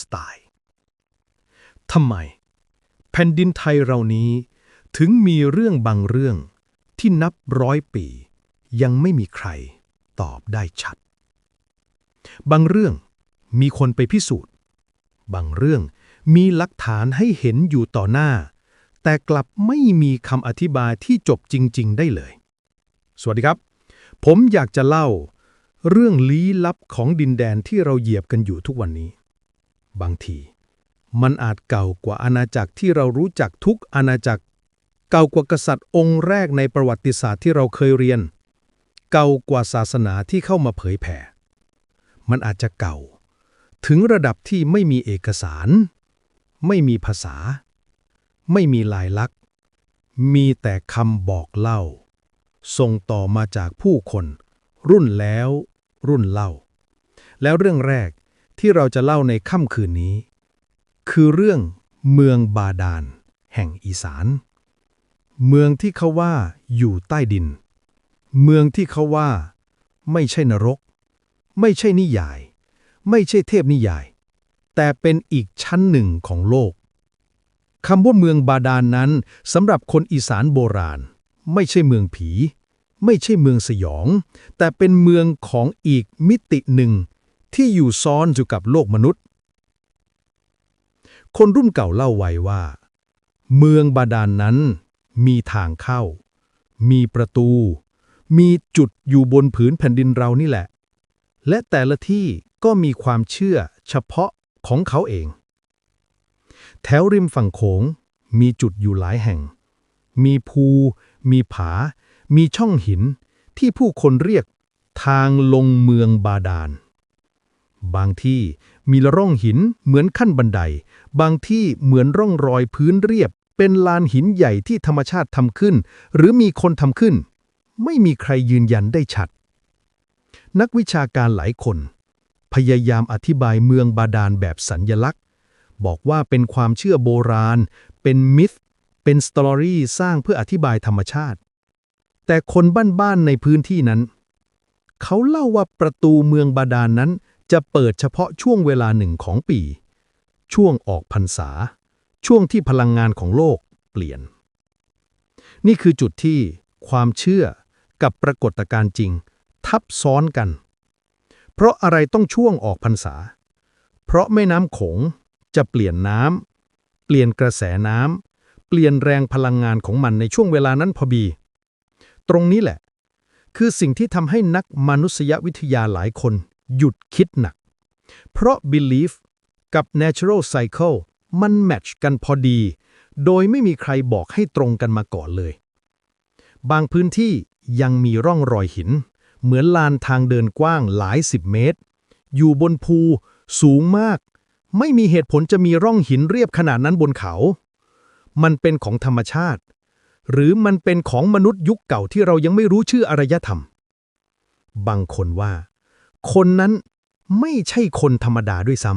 สไตล์ทำไม แผ่นดินไทยเรานี้ ถึงมีเรื่องบางเรื่องที่นับร้อยปี ยังไม่มีใครตอบได้ชัด บางเรื่องมีคนไปพิสูจน์ บางเรื่องมีหลักฐานให้เห็นอยู่ต่อหน้า แต่กลับไม่มีคำอธิบายที่จบจริง ๆ ได้เลย สวัสดีครับ ผมอยากจะเล่า เรื่องลี้ลับของดินแดนที่เราเหยียบกันอยู่ทุกวันนี้ บางที มันอาจเก่ากว่าอาณาจักรที่เรารู้จักทุกอาณาจักร เก่ากว่ากษัตริย์องค์แรกในประวัติศาสตร์ที่เราเคยเรียน เก่ากว่าศาสนาที่เข้ามาเผยแผ่ มันอาจจะเก่า ถึงระดับที่ไม่มีเอกสาร ไม่มีภาษา ไม่มีลายลักษณ์ มีแต่คำบอกเล่า ส่งต่อมาจากผู้คน รุ่นแล้ว รุ่นเล่า แล้วเรื่องแรก ที่เราจะเล่าในค่ำคืนนี้ คือเรื่องเมืองบาดาล แห่งอีสาน เมืองที่เขาว่าอยู่ใต้ดิน เมืองที่เขาว่า ไม่ใช่นรก ไม่ใช่นิยาย ไม่ใช่เทพนิยาย แต่เป็นอีกชั้นหนึ่งของโลกคำว่าเมืองบาดาลนนั้นสำหรับคนอีสานโบราณ ไม่ใช่เมืองผี ไม่ใช่เมืองสยอง แต่เป็นเมืองของอีกมิติหนึ่ง ที่อยู่ซ้อนอยู่กับโลกมนุษย์ คนรุ่นเก่าเล่าไว้ว่า เมืองบาดาลนนั้นมีทางเข้า มีประตู มีจุดอยู่บนผืนแผ่นดินเรานี่แหละ และแต่ละที่ก็มีความเชื่อเฉพาะของเขาเอง แถวริมฝั่งโขงมีจุดอยู่หลายแห่ง มีภู มีผา มีช่องหินที่ผู้คนเรียกทางลงเมืองบาดาล บางที่มีร่องหินเหมือนขั้นบันได บางที่เหมือนร่องรอยพื้นเรียบ เป็นลานหินใหญ่ที่ธรรมชาติทำขึ้น หรือมีคนทำขึ้น ไม่มีใครยืนยันได้ชัด นักวิชาการหลายคน พยายามอธิบายเมืองบาดาลแบบสัญญลักษณ์ บอกว่าเป็นความเชื่อโบราณ เป็นมิธเป็นสตอรี่สร้างเพื่ออธิบายธรรมชาติ แต่คนบ้านๆในพื้นที่นั้น เขาเล่าว่าประตูเมืองบาดาลนนั้น จะเปิดเฉพาะช่วงเวลาหนึ่งของปี ช่วงออกพรรษา ช่วงที่พลังงานของโลกเปลี่ยน นี่คือจุดที่ความเชื่อกับปรากฏการณ์จริง ทับซ้อนกัน เพราะอะไรต้องช่วงออกพรรษา เพราะแม่น้ำโขงจะเปลี่ยนน้ำเปลี่ยนกระแสน้ำเปลี่ยนแรงพลังงานของมันในช่วงเวลานั้นพอดี ตรงนี้แหละ คือสิ่งที่ทำให้นักมนุษยวิทยาหลายคน หยุดคิดหนัก เพราะ belief กับ natural cycle มันแมทช์กันพอดี โดยไม่มีใครบอกให้ตรงกันมาก่อนเลย บางพื้นที่ยังมีร่องรอยหิน เหมือนลานทางเดินกว้างหลายสิบเมตร อยู่บนภูสูงมาก ไม่มีเหตุผลจะมีร่องหินเรียบขนาดนั้นบนเขา มันเป็นของธรรมชาติ หรือมันเป็นของมนุษย์ยุคเก่าที่เรายังไม่รู้ชื่ออารยธรรม บางคนว่า คนนั้นไม่ใช่คนธรรมดาด้วยซ้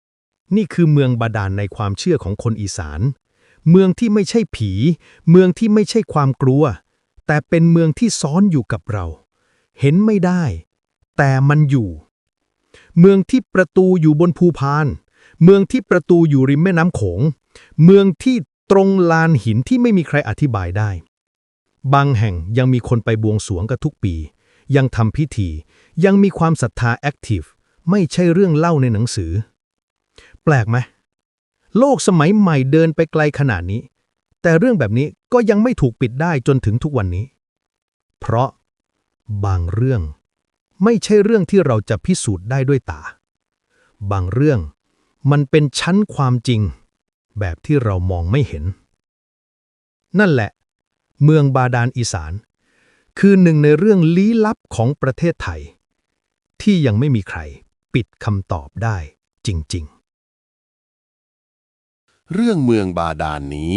ำนี่คือเมืองบาดาลในความเชื่อของคนอีสาน เมืองที่ไม่ใช่ผี เมืองที่ไม่ใช่ความกลัว แต่เป็นเมืองที่ซ้อนอยู่กับเรา เห็นไม่ได้ แต่มันอยู่ เมืองที่ประตูอยู่บนภูพาน เมืองที่ประตูอยู่ริมแม่น้ำโขง เมืองที่ตรงลานหินที่ไม่มีใครอธิบายได้ บางแห่งยังมีคนไปบวงสรวงกันทุกปี ยังทำพิธี ยังมีความศรัทธาแอคทีฟไม่ใช่เรื่องเล่าในหนังสือ แปลกไหมโลกสมัยใหม่เดินไปไกลขนาดนี้ แต่เรื่องแบบนี้ก็ยังไม่ถูกปิดได้จนถึงทุกวันนี้ เพราะบางเรื่อง ไม่ใช่เรื่องที่เราจะพิสูจน์ได้ด้วยตา บางเรื่องมันเป็นชั้นความจริง แบบที่เรามองไม่เห็น นั่นแหละ เมืองบาดาลอีสาน คือหนึ่งในเรื่องลี้ลับของประเทศไทย ที่ยังไม่มีใครปิดคำตอบได้จริง ๆ เรื่องเมืองบาดาลนนี้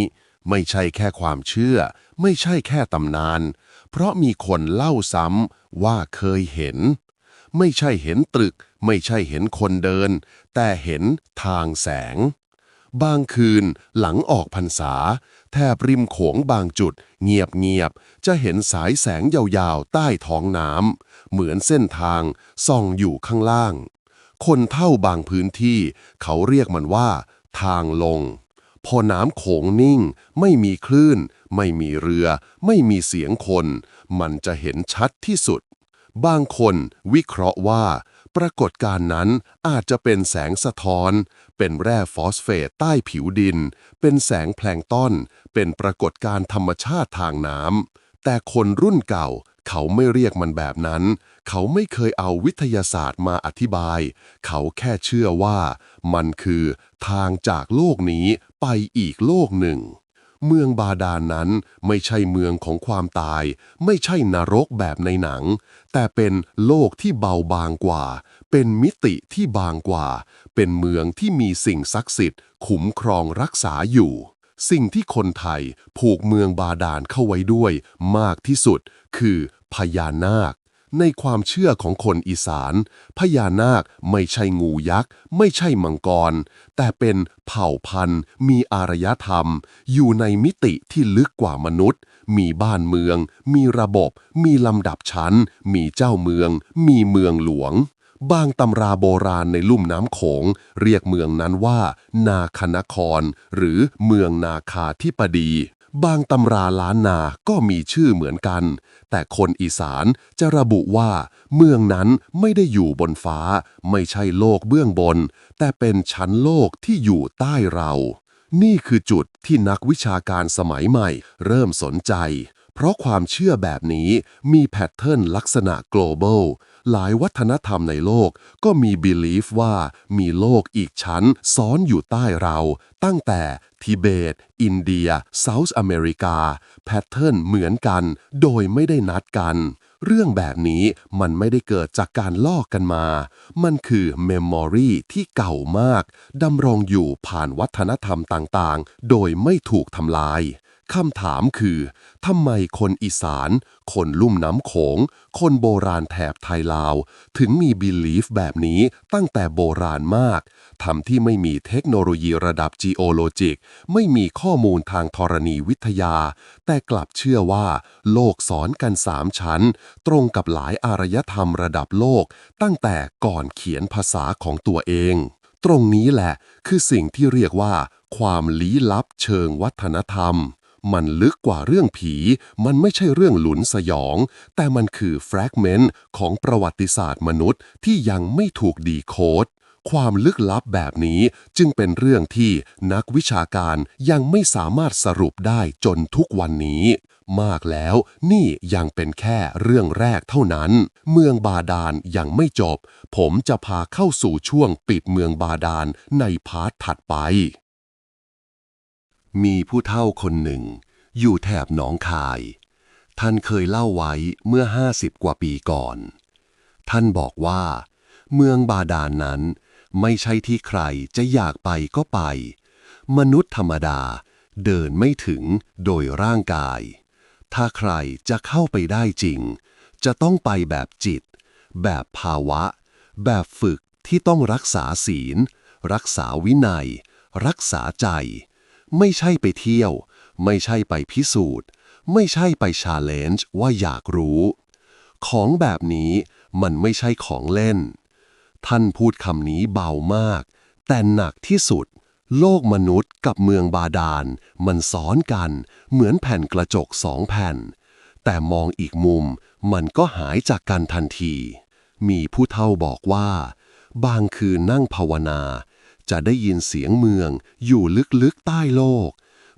ไม่ใช่แค่ความเชื่อ ไม่ใช่แค่ตำนาน เพราะมีคนเล่าซ้ำว่าเคยเห็น ไม่ใช่เห็นตรึก ไม่ใช่เห็นคนเดิน แต่เห็นทางแสง บางคืนหลังออกพรรษา แทบริมโขงบางจุด เงียบๆจะเห็นสายแสงยาวๆ ใต้ท้องน้ำเหมือนเส้นทางส่องอยู่ข้างล่าง คนเท่าบางพื้นที่ เขาเรียกมันว่า ทางลง พอน้ำโขงนิ่ง ไม่มีคลื่น ไม่มีเรือ ไม่มีเสียงคน มันจะเห็นชัดที่สุด บางคนวิเคราะห์ว่า ปรากฏการณ์นั้นอาจจะเป็นแสงสะท้อน เป็นแร่ฟอสเฟตใต้ผิวดิน เป็นแสงแพลงต้อน เป็นปรากฏการณ์ธรรมชาติทางน้ำ แต่คนรุ่นเก่าเขาไม่เรียกมันแบบนั้น เขาไม่เคยเอาวิทยาศาสตร์มาอธิบาย เขาแค่เชื่อว่ามันคือทางจากโลกนี้ไปอีกโลกหนึ่ง เมืองบาดาลนนั้นไม่ใช่เมืองของความตาย ไม่ใช่นรกแบบในหนัง แต่เป็นโลกที่เบาบางกว่า เป็นมิติที่บางกว่า เป็นเมืองที่มีสิ่งศักดิ์สิทธิ์คุ้มครองรักษาอยู่ สิ่งที่คนไทยผูกเมืองบาดาลเข้าไว้ด้วยมากที่สุด คือพญานาค ในความเชื่อของคนอีสาน พญานาคไม่ใช่งูยักษ์ ไม่ใช่มังกร แต่เป็นเผ่าพันธุ์ มีอารยธรรม อยู่ในมิติที่ลึกกว่ามนุษย์ มีบ้านเมือง มีระบบ มีลำดับชั้น มีเจ้าเมือง มีเมืองหลวงบางตำราโบราณในลุ่มน้ำโขง เรียกเมืองนั้นว่า นาคณคร หรือเมืองนาคาธิปดี บางตำราล้านนาก็มีชื่อเหมือนกัน แต่คนอีสานจะระบุว่า เมืองนั้นไม่ได้อยู่บนฟ้า ไม่ใช่โลกเบื้องบน แต่เป็นชั้นโลกที่อยู่ใต้เรา นี่คือจุดที่นักวิชาการสมัยใหม่ เริ่มสนใจ เพราะความเชื่อแบบนี้มีแพทเทิร์นลักษณะ global หลายวัฒนธรรมในโลกก็มี belief ว่ามีโลกอีกชั้นซ้อนอยู่ใต้เรา ตั้งแต่ทิเบต อินเดีย เซาท์อเมริกา แพทเทิร์นเหมือนกัน โดยไม่ได้นัดกัน เรื่องแบบนี้มันไม่ได้เกิดจากการลอกกันมา มันคือเมมโมรีที่เก่ามาก ดำรงอยู่ผ่านวัฒนธรรมต่างๆ โดยไม่ถูกทำลาย คำถามคือทำไมคนอีสาน คนลุ่มน้ำโขง คนโบราณแถบไทยลาว ถึงมีบิลีฟแบบนี้ตั้งแต่โบราณมากทำที่ไม่มีเทคโนโลยีระดับ geologic ไม่มีข้อมูลทางธรณีวิทยา แต่กลับเชื่อว่า โลกสอนกันสามชั้น ตรงกับหลายอารยธรรมระดับโลก ตั้งแต่ก่อนเขียนภาษาของตัวเอง ตรงนี้แหละคือสิ่งที่เรียกว่า ความลี้ลับเชิงวัฒนธรรม มันลึกกว่าเรื่องผี มันไม่ใช่เรื่องหลุนสยอง แต่มันคือแฟรกเมนต์ของประวัติศาสตร์มนุษย์ที่ยังไม่ถูกดีโคดความลึกลับแบบนี้จึงเป็นเรื่องที่นักวิชาการยังไม่สามารถสรุปได้จนทุกวันนี้ มากแล้วนี่ยังเป็นแค่เรื่องแรกเท่านั้น เมืองบาดาลยังไม่จบ ผมจะพาเข้าสู่ช่วงปิดเมืองบาดาลในพาร์ทถัดไป มีผู้เฒ่าคนหนึ่ง อยู่แถบหนองคาย ท่านเคยเล่าไว้เมื่อห้าสิบกว่าปีก่อน ท่านบอกว่า เมืองบาดาลนนั้น ไม่ใช่ที่ใครจะอยากไปก็ไป มนุษย์ธรรมดาเดินไม่ถึงโดยร่างกาย ถ้าใครจะเข้าไปได้จริง จะต้องไปแบบจิต แบบภาวะ แบบฝึกที่ต้องรักษาศีล รักษาวินัย รักษาใจ ไม่ใช่ไปเที่ยว ไม่ใช่ไปพิสูจน์ ไม่ใช่ไปชาเลนจ์ว่าอยากรู้ ของแบบนี้มันไม่ใช่ของเล่น ท่านพูดคำนี้เบามาก แต่หนักที่สุด โลกมนุษย์กับเมืองบาดาล มันซ้อนกัน เหมือนแผ่นกระจกสองแผ่น แต่มองอีกมุมมันก็หายจากกันทันที มีผู้เฒ่าบอกว่า บางคืนนั่งภาวนา จะได้ยินเสียงเมืองอยู่ลึกๆใต้โลก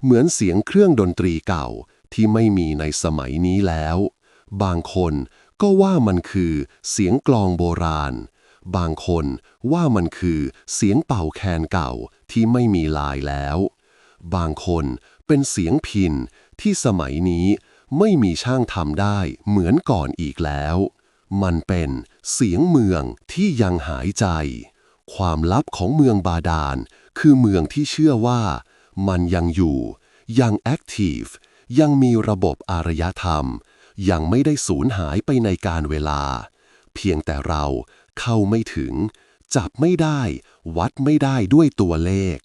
เหมือนเสียงเครื่องดนตรีเก่าที่ไม่มีในสมัยนี้แล้ว บางคนก็ว่ามันคือเสียงกลองโบราณ บางคนว่ามันคือเสียงเป่าแคนเก่าที่ไม่มีลายแล้ว บางคนเป็นเสียงพินที่สมัยนี้ไม่มีช่างทำได้เหมือนก่อนอีกแล้ว มันเป็นเสียงเมืองที่ยังหายใจ ความลับของเมืองบาดาล คือเมืองที่เชื่อว่า มันยังอยู่ ยังแอคทีฟ ยังมีระบบอารยธรรม ยังไม่ได้สูญหายไปในการเวลา เพียงแต่เราเข้าไม่ถึง จับไม่ได้ วัดไม่ได้ด้วยตัวเลข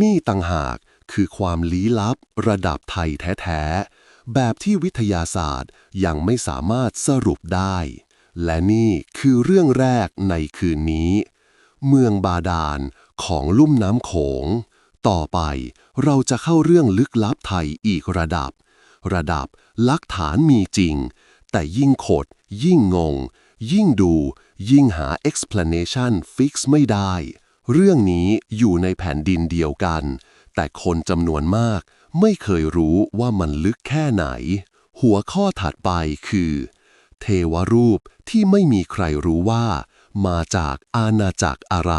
นี่ต่างหากคือความลี้ลับระดับไทยแท้ๆ แบบที่วิทยาศาสตร์ยังไม่สามารถสรุปได้ และนี่คือเรื่องแรกในคืนนี้ เมืองบาดาลของลุ่มน้ำโขง ต่อไปเราจะเข้าเรื่องลึกลับไทยอีกระดับ ระดับลักฐานมีจริง แต่ยิ่งขด ยิ่งงง ยิ่งดู ยิ่งหา explanation fix ไม่ได้ เรื่องนี้อยู่ในแผ่นดินเดียวกัน แต่คนจำนวนมากไม่เคยรู้ว่ามันลึกแค่ไหน หัวข้อถัดไปคือ เทวรูปที่ไม่มีใครรู้ว่า มาจากอาณาจักรอะไร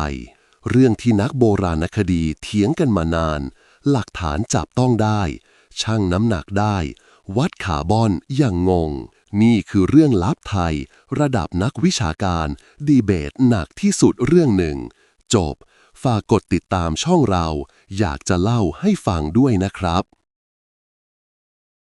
เรื่องที่นักโบราณคดีเถียงกันมานาน หลักฐานจับต้องได้ ชั่งน้ำหนักได้ วัดคาร์บอนอย่างงง นี่คือเรื่องลับไทย ระดับนักวิชาการ ดีเบตหนักที่สุดเรื่องหนึ่ง จบ ฝากกดติดตามช่องเรา อยากจะเล่าให้ฟังด้วยนะครับ